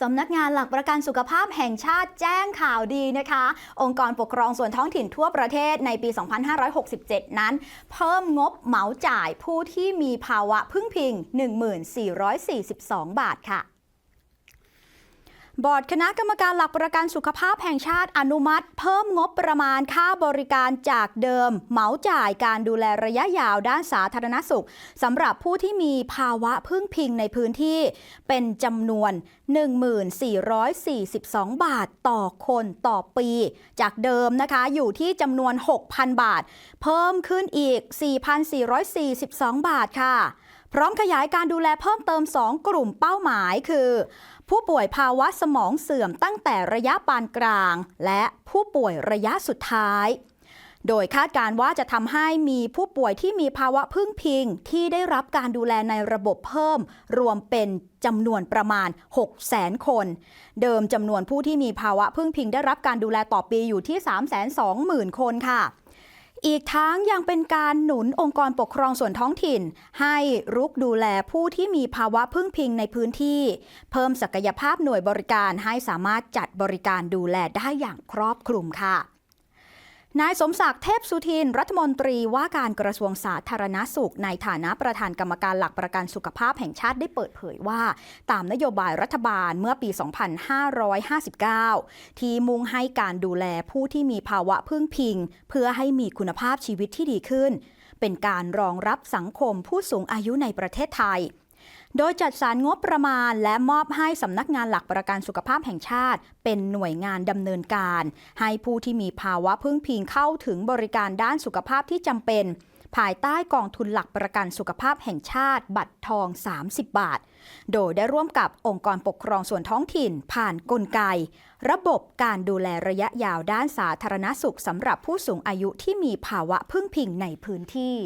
สำนักงานหลักประกันสุขภาพแห่งชาติแจ้งข่าวดีนะคะ องค์กรปกครองส่วนท้องถิ่นทั่วประเทศในปี 2567 นั้น เพิ่มงบเหมาจ่ายผู้ที่มีภาวะพึ่งพิง 1442 บาทค่ะ บอร์ดคณะกรรมการหลักประกันสุขภาพแห่งชาติอนุมัติ เพิ่มงบประมาณค่าบริการจากเดิม เหมาจ่ายการดูแลระยะยาวด้านสาธารณสุขสำหรับผู้ที่มีภาวะพึ่งพิงในพื้นที่ เป็นจำนวน 1442 บาทต่อคนต่อปี จากเดิมนะคะอยู่ที่จำนวน 6,000 บาท เพิ่มขึ้นอีก 4,442 บาทค่ะพร้อมขยายการดูแลเพิ่มเติม 2 กลุ่มเป้าหมายคือ ผู้ป่วยภาวะสมองเสื่อมตั้งแต่ระยะปานกลาง และผู้ป่วยระยะสุดท้าย โดยคาดการณ์ว่าจะทำให้มีผู้ป่วยที่มีภาวะพึ่งพิง ที่ได้รับการดูแลในระบบเพิ่ม รวมเป็นจำนวนประมาณ 6 0 0 0 0 0 คน เดิมจำนวนผู้ที่มีภาวะพึ่งพิงได้รับการดูแลต่อปีอยู่ที่ 320,000 คนค่ะ อีกทั้งยังเป็นการหนุนองค์กรปกครองส่วนท้องถิ่น ให้รุกดูแลผู้ที่มีภาวะพึ่งพิงในพื้นที่ เพิ่มศักยภาพหน่วยบริการให้สามารถจัดบริการดูแลได้อย่างครอบคลุมค่ะ นายสมศักดิ์เทพสุทิน รัฐมนตรีว่าการกระทรวงสาธารณสุข ในฐานะประธานกรรมการหลักประกันสุขภาพแห่งชาติได้เปิดเผยว่า ตามนโยบายรัฐบาลเมื่อปี 2559 ที่มุ่งให้การดูแลผู้ที่มีภาวะพึ่งพิง เพื่อให้มีคุณภาพชีวิตที่ดีขึ้น เป็นการรองรับสังคมผู้สูงอายุในประเทศไทย โดยจัดสรรงบประมาณและมอบให้สำนักงานหลักประกันสุขภาพแห่งชาติ เป็นหน่วยงานดำเนินการ ให้ผู้ที่มีภาวะพึ่งพิงเข้าถึงบริการด้านสุขภาพที่จำเป็น ภายใต้กองทุนหลักประกันสุขภาพแห่งชาติ บัตรทอง 30 บาท โดยได้ร่วมกับองค์กรปกครองส่วนท้องถิ่น ผ่านกลไก ระบบการดูแลระยะยาวด้านสาธารณสุขสำหรับผู้สูงอายุที่มีภาวะพึ่งพิงในพื้นที่